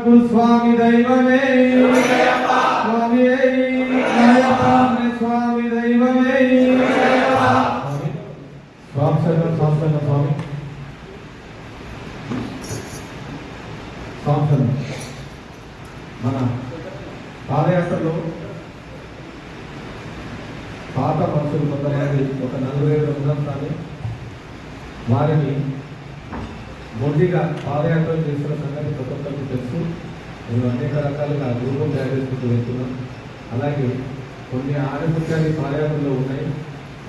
పాదయాత్రకు స్వామి దైవమే. స్వామి స్వామి దైవమే. స్వామి స్వామి స్వామి. స్వామి మన పాదయాత్రలో పాత మనుషులు కొంతమంది ఒక నలభై ఏడు ఉన్నాం వారిని మోదీగా పాదయాత్ర చేస్తున్న సంగతి ప్రతి ఒక్కరికి తెలుసు. మేము అనేక రకాలుగా రూపం తయారు చేసుకుంటూ వెళ్తున్నాం. అలాగే కొన్ని ఆరోగ్యాలు పాదయాత్రలు ఉన్నాయి.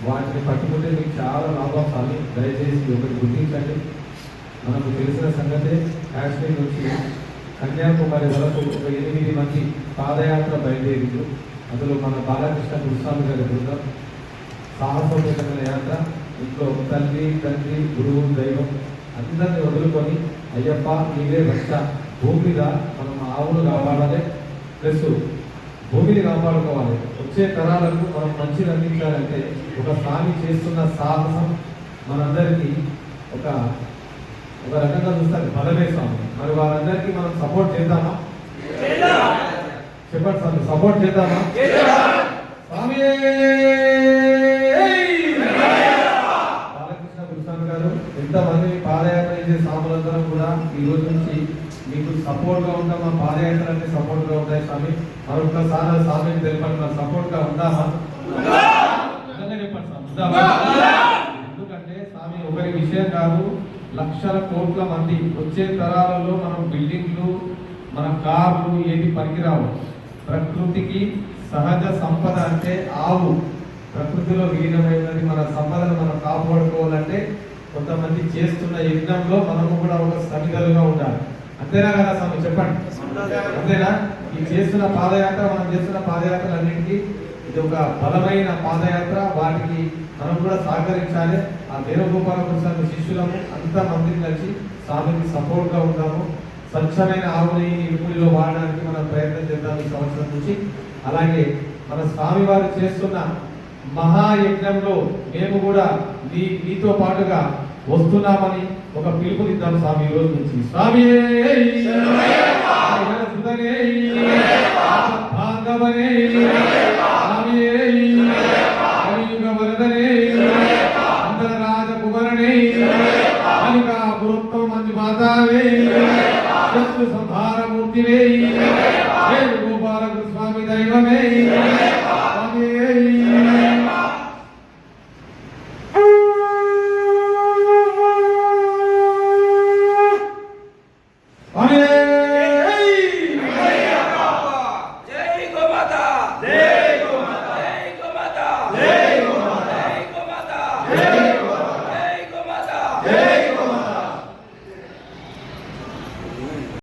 వాటిని పట్టుకుంటే మీకు చాలా లాభం స్వామి దయచేసి ఒకటి గుర్తించండి. మనకు తెలిసిన సంగతే కాశ్మీర్ నుంచి కన్యాకుమారి వరకు ఒక ఎనిమిది మంది పాదయాత్ర బయలుదేరింది అందులో మన బాలకృష్ణ గురుస్వామి గారి బృందం సాహసోపేతమైన యాత్ర ఇంట్లో తల్లి తండ్రి గురువు దైవం అందరినీ వదులుకొని అయ్యప్ప నీవే రక్ష భూమి మీద మనం ఆవులు కాపాడాలి. ప్లస్ భూమిని కాపాడుకోవాలి. వచ్చే తరాలకు మనం మంచిని అందించాలంటే ఒక స్వామి చేస్తున్న సాహసం మనందరికీ ఒక ఒక రకంగా చూస్తే అది బలమే స్వామి. మరి వారందరికీ మనం సపోర్ట్ చేద్దామా? చెప్పండి స్వామి సపోర్ట్ చేద్దామా? స్వామి బాలకృష్ణ గురుస్వామి గారు ఎంతమంది పాదయాత్ర చేసే స్వాములందరం కూడా ఈ రోజు నుంచి సపోర్ట్గా సపోర్ట్గా ఉంటాం మా పాదయాత్ర అంటే సపోర్ట్గా ఉంటాయి స్వామి. మరొకసారి స్వామిని తెలపండి మరి సపోర్ట్గా ఉందామా చెప్పండి స్వామి ఎందుకంటే స్వామి ఒకరి విషయం కాదు లక్షల కోట్ల మంది వచ్చే తరాలలో మనం బిల్డింగ్లు మన కార్లు ఏది పనికిరావు. ప్రకృతికి సహజ సంపద అంటే ఆవు. ప్రకృతిలో విలీనమైనది మన సంపదను మనం కాపాడుకోవాలంటే కొంతమంది చేస్తున్న యజ్ఞంలో మనము కూడా ఒక సమిధలుగా ఉండాలి. అంతేనా కదా స్వామి? చెప్పండి. అంతేనా? ఈ చేస్తున్న పాదయాత్ర మనం చేస్తున్న పాదయాత్రలన్నింటికి ఇది ఒక బలమైన పాదయాత్ర. వాటికి మనం కూడా సహకరించాలి. ఆ వేణుగోపాల కృష్ణ శిష్యులము అంతా మందిని కలిసి స్వామికి సపోర్ట్గా ఉంటాము. స్వచ్ఛమైన ఆవుని ఇరుకుల్లో వాడడానికి మనం ప్రయత్నం చేద్దాం ఈ సంవత్సరం నుంచి. అలాగే మన స్వామి వారు చేస్తున్న మహాయజ్ఞంలో మేము కూడా మీ మీతో పాటుగా వస్తున్నామని ఒక పిలుపునిద్దాం స్వామి ఈ రోజు నుంచి. స్వామి భాగవనే స్వామి వరదనే అంతరాజ కుమరణే మాతావే స్వామి దైవమే.